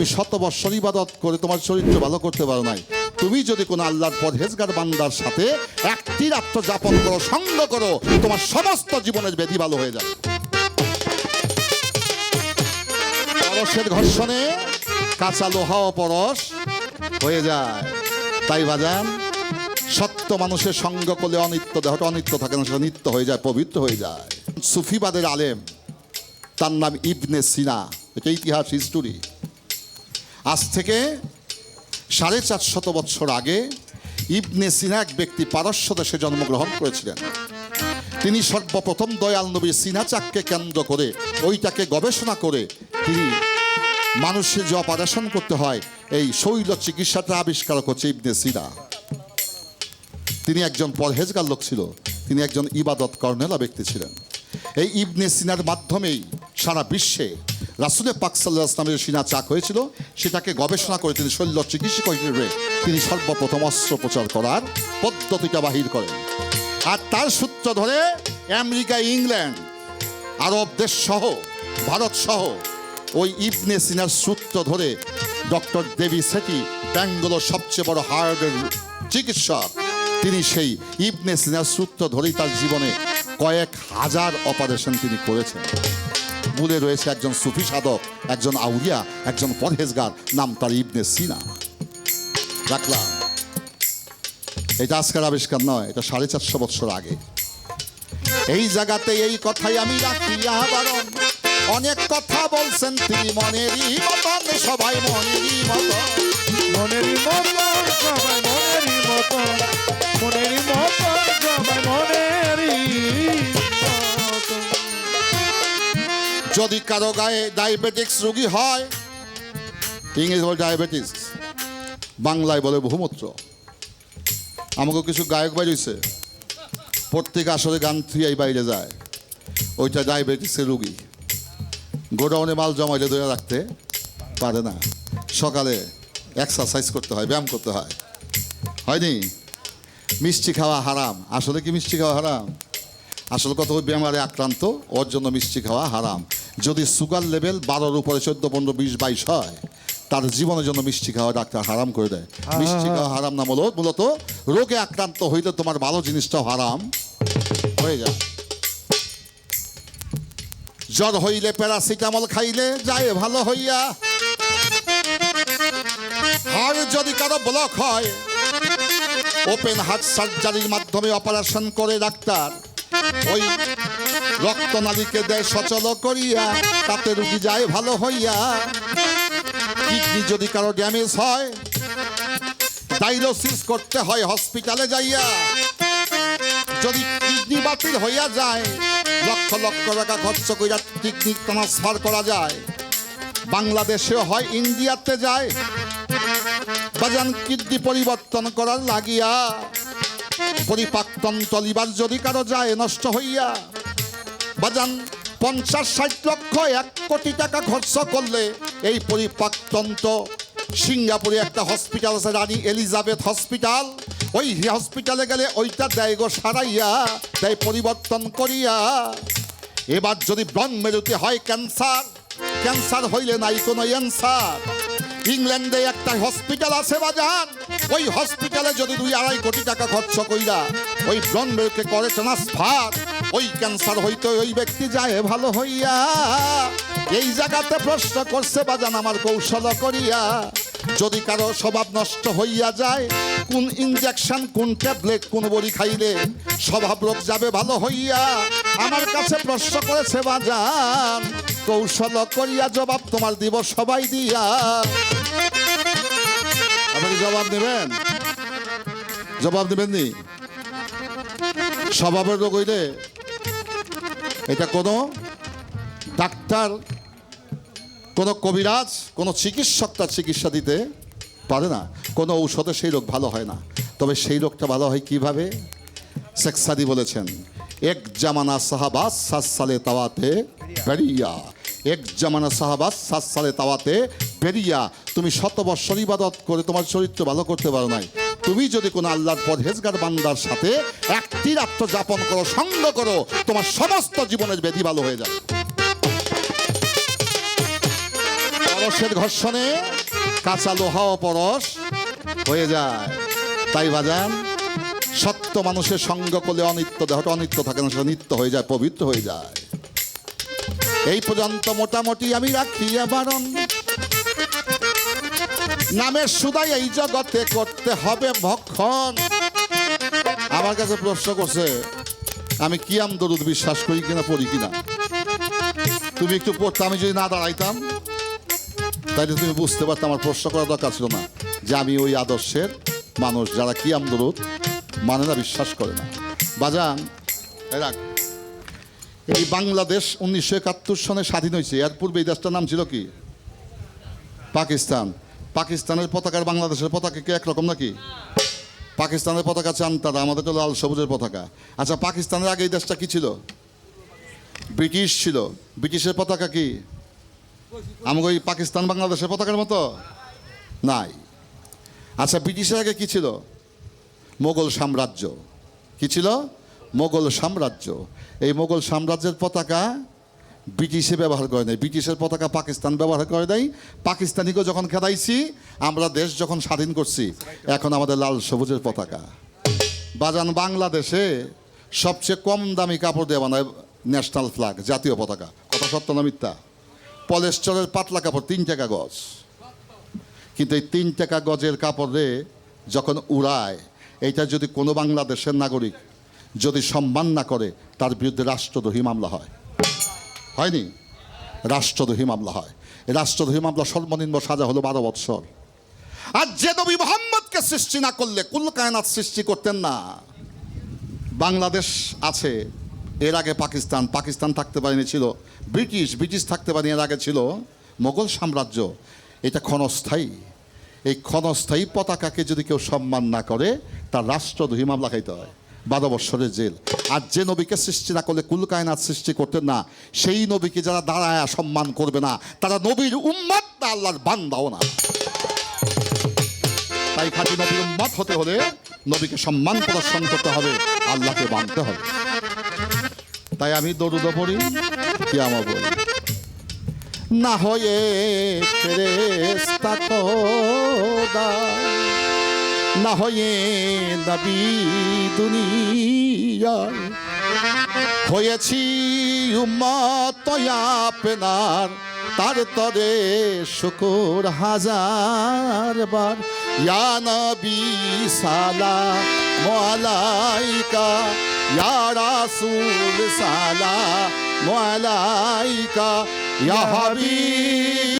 তুমি শত বৎসর ইবাদত করে তোমার চরিত্র ভালো করতে পারো নাই। তুমি যদি কোনো আল্লাহর পরহেজগার বান্দার সাথে একটি রাত্র যাপন করো, সঙ্গ করো, তোমার সমস্ত জীবনের বেদি ভালো হয়ে যাবে। পরশের ঘর্ষণে কাঁচা লোহা পরশ হয়ে যায়। তাই বাজান, সত্য মানুষের সঙ্গ করলে অনিত্য, দেহটা অনিত্য থাকে না, সেটা নিত্য হয়ে যায়, পবিত্র হয়ে যায়। সুফিবাদের আলেম, তার নাম ইবনে সিনা। এটা ইতিহাস হিস্টোরি আজ থেকে সাড়ে চারশত বৎসর আগে ইবনে সিনা এক ব্যক্তি পারস্য দেশে জন্মগ্রহণ করেছিলেন। তিনি সর্বপ্রথম দয়াল নবীর সিনা চাককে কেন্দ্র করে ওইটাকে গবেষণা করে তিনি মানুষের যে অপারেশন করতে হয়, এই শৈল চিকিৎসাটা আবিষ্কার করছে ইবনে সিনা। তিনি একজন পরহেজগার লোক ছিল, তিনি একজন ইবাদত কর্নেলা ব্যক্তি ছিলেন। এই ইবনে সিনার মাধ্যমেই সারা বিশ্বে রাসুলের পাক সাল্লাহ ইসলামের সিনা চাক হয়েছিল, সেটাকে গবেষণা করে তিনি শল্য চিকিৎসক হিসেবে তিনি সর্বপ্রথম অস্ত্রোপচার করার পদ্ধতিটা বাহির করেন। আর তার সূত্র ধরে আমেরিকা, ইংল্যান্ড, আরব দেশ সহ, ভারত সহ, ওই ইবনে সিনার সূত্র ধরে ডক্টর দেবী সেটি ব্যাঙ্গালোর সবচেয়ে বড় হার্টের চিকিৎসক। তিনি সেই ইবনে সিনার সূত্র ধরেই তার জীবনে কয়েক হাজার অপারেশন তিনি করেছেন। মূলে রয়েছে একজন সুফি সাধক, একজন আউলিয়া, একজন পরহেজগার, নাম তার ইবনে সিনা। রাখলাম এটা আজকের আবিষ্কার নয়, এটা সাড়ে চারশো বছর আগে। এই জায়গাতে এই কথাই আমি রাখি আহরণ অনেক কথা বলছেন তিনি মনেরই মতন, সবাই মনেরই মতন। মনেরই মতন, সবাই মনেরই মতন। যদি কারও গায়ে ডায়াবেটিক্স রোগী হয় ইংরেজি বলে ডায়াবেটিস বাংলায় বলে বহুমূত্র। আমাকে কিছু গায়ক বাইরেছে প্রত্যেক আসরে গান থুয়াই বাইরে যায়, ওইটা ডায়াবেটিসের রুগী। গোডাউনে মাল জমাইলে ধরে রাখতে পারে না। সকালে এক্সারসাইজ করতে হয়, ব্যায়াম করতে হয়। হয়নি? মিষ্টি খাওয়া হারাম। আসলে কি মিষ্টি খাওয়া হারাম? আসল কথা ওই বেমারে আক্রান্ত, ওর জন্য মিষ্টি খাওয়া হারাম। যদি সুগার লেভেল বারোর উপরে চোদ্দ পনেরো বিশ বাইশ হয় তার জীবনের জন্য মিষ্টি খাওয়া ডাক্তার হারাম করে দেয়। মিষ্টি খাওয়া হারাম না মূলত মূলত রোগে আক্রান্ত হইলে তোমার ভালো জিনিসটাও হারাম। হয়ে যায়। জ্বর হইলে প্যারাসিটামল খাইলে যায় ভালো হইয়া। হাড় যদি কারও ব্লক হয় ওপেন হার্ট সার্জারির মাধ্যমে অপারেশন করে ডাক্তার। ওই রক্তনালীকে দেয় সচল করিয়া, তাতে রুগী যায় ভালো হইয়া। কিডনি যদি কারও ড্যামেজ হয়, ডায়ালিসিস করতে হয় হসপিটালে যাইয়া। যদি কিডনি বাতিল হইয়া যায়, লক্ষ লক্ষ টাকা খরচ কইরা কিডনি ট্রান্সফার করা যায়। বাংলাদেশেও হয়, ইন্ডিয়াতে যায়। বাজান কিডনি পরিবর্তন করার লাগিয়া পরিপাক্তন তলিবার যদি কারও যায়, নষ্ট হইয়া। বাজান, পঞ্চাশ ষাট লক্ষ, এক কোটি টাকা খরচ করলে এই পরিপাকতন্ত্র সিঙ্গাপুরে একটা হসপিটাল আছে, রানী এলিজাবেথ হসপিটাল ওই হসপিটালে গেলে ওইটা দেয় গো সারাইয়া, দেয় পরিবর্তন করিয়া। এবার যদি ব্রহ্মেরুতে হয় ক্যান্সার ক্যান্সার হইলে নাই কোনো অ্যান্সার ইংল্যান্ডে একটা হসপিটাল আছে বাজান, ওই হসপিটালে যদি দুই আড়াই কোটি টাকা খরচ কইরা ওই ব্রহ্মকে করে ট্রান্সফার। ওই ক্যান্সার হইতে ওই ব্যক্তি যায় ভালো হইয়া। এই জায়গাতে প্রশ্ন করছে, বাজান, আমার কৌশল করিয়া যদি কারও স্বভাব নষ্ট হইয়া যায়, কোন ইনজেকশন কোন ট্যাবলেট কোন বড়ি খাইলে স্বভাব রোগ যাবে ভালো হইয়া? আমার কাছে প্রশ্ন করেছে, বাজান, কৌশল করিয়া জবাব তোমার দিব সবাই দিয়া। আপনি জবাব দেবেন? জবাব দেবেন নি স্বভাবের রোগ হইলে এটা কোনো ডাক্তার, কোনো কবিরাজ, কোনো চিকিৎসক তার চিকিৎসা দিতে পারে না। কোনো ঔষধে সেই রোগ ভালো হয় না। তবে সেই রোগটা ভালো হয় কীভাবে? সেক্সাদি বলেছেন, এক জামানা সাহাবাস সাত সালে তাওয়াতে বেরিয়া। এক জামানা সাহাবাস সাত সালে তাওয়াতে বেরিয়া তুমি শত বৎসর ইবাদত করে তোমার চরিত্র ভালো করতে পারো নাই। তুমি যদি কোনো আল্লাহর পর পরহেজগার বান্দার সাথে একটি রাত্র যাপন করো, সঙ্গ করো, তোমার সমস্ত জীবনের ব্যাধি ভালো হয়ে যাবে। পরশের ঘর্ষণে কাঁচা লোহা পরশ হয়ে যায়। তাই বাজান, সত্য মানুষের সঙ্গ করলে অনিত্য দেহটা অনিত্য থাকে না, সেটা নিত্য হয়ে যায়, পবিত্র হয়ে যায়। এই পর্যন্ত মোটামুটি আমি রাখি বারণ নামের সুদাই এই জগতে করতে হবে ভক্ষণ। আমার কাছে প্রশ্ন করছে, আমি কিয়াম দরুদ বিশ্বাস করি কিনা, পড়ি কিনা? তুমি একটু পড়তে, আমি যদি না দাঁড়াইতাম তাহলে তুমি বুঝতে পারতো আমার প্রশ্ন করার দরকার ছিল না যে আমি ওই আদর্শের মানুষ যারা কিয়াম দরুদ মানে না, বিশ্বাস করে না। বাজান রাখ। এই বাংলাদেশ উনিশশো একাত্তর সনে স্বাধীন হয়েছে, এর পূর্বে এই দেশটার নাম ছিল কি? পাকিস্তান। পাকিস্তানের পতাকার বাংলাদেশের পতাকা কি একরকম নাকি? পাকিস্তানের পতাকা চান তারা, আমাদের তো লাল সবুজের পতাকা। আচ্ছা পাকিস্তানের আগে এই দেশটা কি ছিল? ব্রিটিশ ছিল। ব্রিটিশের পতাকা কি? আমাকে ওই পাকিস্তান বাংলাদেশের পতাকার মতো? নাই। আচ্ছা ব্রিটিশের আগে কি ছিল? মোগল সাম্রাজ্য। কি ছিল? মোগল সাম্রাজ্য। এই মোগল সাম্রাজ্যের পতাকা ব্রিটিশে ব্যবহার করে নাই। ব্রিটিশের পতাকা পাকিস্তান ব্যবহার করে নাই। পাকিস্তানিকে যখন খেদাইছি, আমরা দেশ যখন স্বাধীন করছি, এখন আমাদের লাল সবুজের পতাকা। বাজান বাংলাদেশে সবচেয়ে কম দামি কাপড় দিয়ে বানায় ন্যাশনাল ফ্ল্যাগ, জাতীয় পতাকা। কথা সত্য না মিথ্যা? পলেস্টরের পাতলা কাপড়, তিন টাকা গজ। কিন্তু এই তিন টাকা গজের কাপড়ে যখন উড়ায়, এইটা যদি কোনো বাংলাদেশের নাগরিক যদি সম্মান না করে, তার বিরুদ্ধে রাষ্ট্রদ্রোহী মামলা হয়। হয়নি? রাষ্ট্রদ্রোহী মামলা হয়। রাষ্ট্রদ্রোহী মামলা সর্বনিম্ন সাজা হলো বারো বৎসর। আর যে নবী মোহাম্মদকে সৃষ্টি না করলে কুল কায়নাত সৃষ্টি করতেন না। বাংলাদেশ আছে, এর আগে পাকিস্তান পাকিস্তান থাকতে পারেনি ছিল, ব্রিটিশ ব্রিটিশ থাকতে পারেনি, এর আগে ছিল মোগল সাম্রাজ্য। এটা ক্ষণস্থায়ী। এই ক্ষণস্থায়ী পতাকাকে যদি কেউ সম্মান না করে, তার রাষ্ট্রদ্রোহী মামলা খাইতে হয়। বারো বৎসরের জেল। আর যে নবীকে সৃষ্টি না করলে কুল কায়নাত সৃষ্টি করতেন না, সেই নবীকে যারা দাঁড়ায় সম্মান করবে না, তারা নবীর উম্মাদ না, আল্লাহর বান্দাও না। তাই খাঁটি নবীর উম্মাদ হতে হলে নবীকে সম্মান প্রদর্শন করতে হবে, আল্লাহকে মানতে হবে। তাই আমি দরুদ পড়ি কি আমার বলি না হয়ে ফেরেস্তা খোদা না হয়ে নবী দুনিয়ায় হয়েছি উম্মত আপনার তার তরে শুকুর হাজার বার। ইয়া নবী সালাম আলাইকা, ইয়া রাসূল সালাম আলাইকা, ইয়া হাবিব।